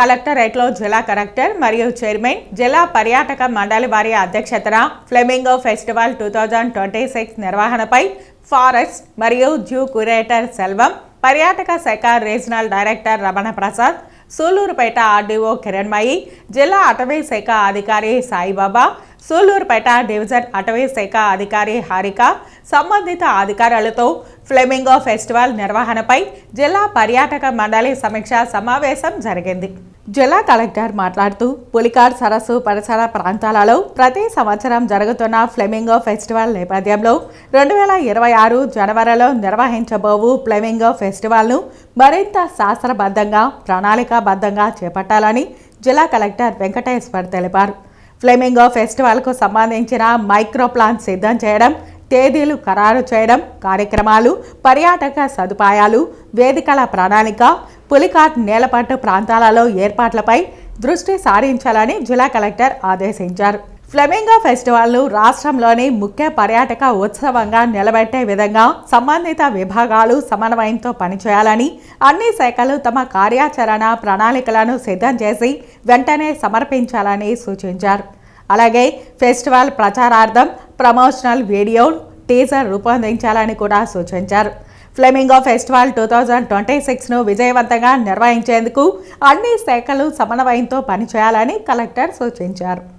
కలెక్టరేట్లో జిల్లా కలెక్టర్ మరియు చైర్మన్ జిల్లా పర్యాటక మండలి వారి అధ్యక్షతన flamingo festival two thousand twenty six నిర్వహణపై ఫారెస్ట్ మరియు జూ క్యూరేటర్ సెల్వం పర్యాటక శాఖ regional director Ramana Prasad Sullurpeta RDO Kiranmayi జిల్లా అటవీ శాఖ అధికారి సాయిబాబా సూలూరుపేట డివిజన్ అటవీ శాఖ అధికారి హారిక సంబంధిత అధికారులతో ఫ్లెమింగో ఫెస్టివల్ నిర్వహణపై జిల్లా పర్యాటక మండలి సమీక్ష సమావేశం జరిగింది. జిల్లా కలెక్టర్ మాట్లాడుతూ పులికార్ సరస్సు పరిసర ప్రాంతాలలో ప్రతి సంవత్సరం జరుగుతున్న ఫ్లెమింగో ఫెస్టివల్ నేపథ్యంలో రెండు వేల ఇరవై ఆరు జనవరిలో నిర్వహించబోవు ఫ్లెమింగో ఫెస్టివల్ను మరింత శాస్త్రబద్ధంగా ప్రణాళికాబద్ధంగా చేపట్టాలని జిల్లా కలెక్టర్ వెంకటేశ్వర్ తెలిపారు. ఫ్లెమింగో ఫెస్టివల్కు సంబంధించిన మైక్రో ప్లాన్ సిద్ధం చేయడం తేదీలు ఖరారు చేయడం కార్యక్రమాలు పర్యాటక సదుపాయాలు వేదికల ప్రణాళిక పులికాట్ నేలపట్టు ప్రాంతాలలో ఏర్పాట్లపై దృష్టి సారించాలని జిల్లా కలెక్టర్ ఆదేశించారు. ఫ్లెమింగో ఫెస్టివల్ను రాష్ట్రంలోని ముఖ్య పర్యాటక ఉత్సవంగా నిలబెట్టే విధంగా సంబంధిత విభాగాలు సమన్వయంతో పనిచేయాలని అన్ని శాఖలు తమ కార్యాచరణ ప్రణాళికలను సిద్ధం చేసి వెంటనే సమర్పించాలని సూచించారు. అలాగే ఫెస్టివల్ ప్రచారార్థం ప్రమోషనల్ వీడియో టీజర్ రూపొందించాలని కూడా సూచించారు. Flamingo festival two thousand twenty సిక్స్ను విజయవంతంగా నిర్వహించేందుకు అన్ని శాఖలు సమన్వయంతో పనిచేయాలని కలెక్టర్ సూచించారు.